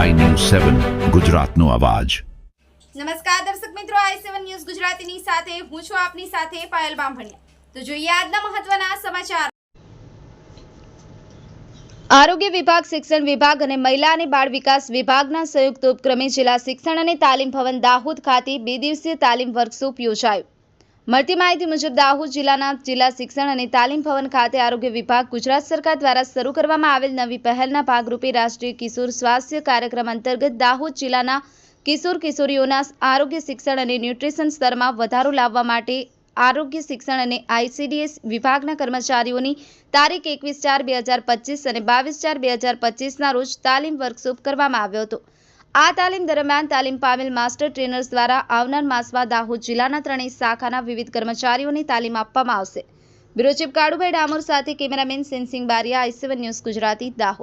સેવન ગુજરાતનો અવાજ. નમસ્કાર દર્શક મિત્રો આઈ સેવન ન્યૂઝ ગુજરાતીની સાથે હું છું આપની સાથે પાયલ બામભણિયા. તો જોઈએ આજના મહત્વના સમાચાર. આરોગ્ય વિભાગ શિક્ષણ વિભાગ અને મહિલા અને બાળ વિકાસ વિભાગના સંયુક્ત ઉપક્રમે જિલ્લા શિક્ષણ અને તાલીમ ભવન દાહોદ ખાતે બે દિવસીય તાલીમ વર્કશોપ યોજાયો. મળતી માહિતી મુજબ દાહોદ જિલ્લાના જિલ્લા શિક્ષણ અને તાલીમ ભવન ખાતે આરોગ્ય વિભાગ ગુજરાત સરકાર દ્વારા શરૂ કરવામાં આવેલ નવી પહેલના ભાગરૂપે રાષ્ટ્રીય કિશોર સ્વાસ્થ્ય કાર્યક્રમ અંતર્ગત દાહોદ જિલ્લાના કિશોર કિશોરીઓના આરોગ્ય શિક્ષણ અને ન્યુટ્રિશન સ્તરમાં વધારો લાવવા માટે આરોગ્ય શિક્ષણ અને આઈસીડીએસ વિભાગના કર્મચારીઓની તારીખ એકવીસ ચાર બે હજાર પચીસ અને બાવીસ ચાર બે હજાર પચીસના રોજ તાલીમ વર્કશોપ કરવામાં આવ્યો હતો. આ તાલીમ દરમિયાન તાલીમ પામેલ માસ્ટર ટ્રેનર્સ દ્વારા આવનાર માસમાં દાહોદ જિલ્લાના ત્રણેય શાખાના વિવિધ કર્મચારીઓને તાલીમ આપવામાં આવશે. બ્યુરો કાળુભાઈ ડામોર સાથે cameraman Sensing Bariya I C one news Gujarati, Dahod.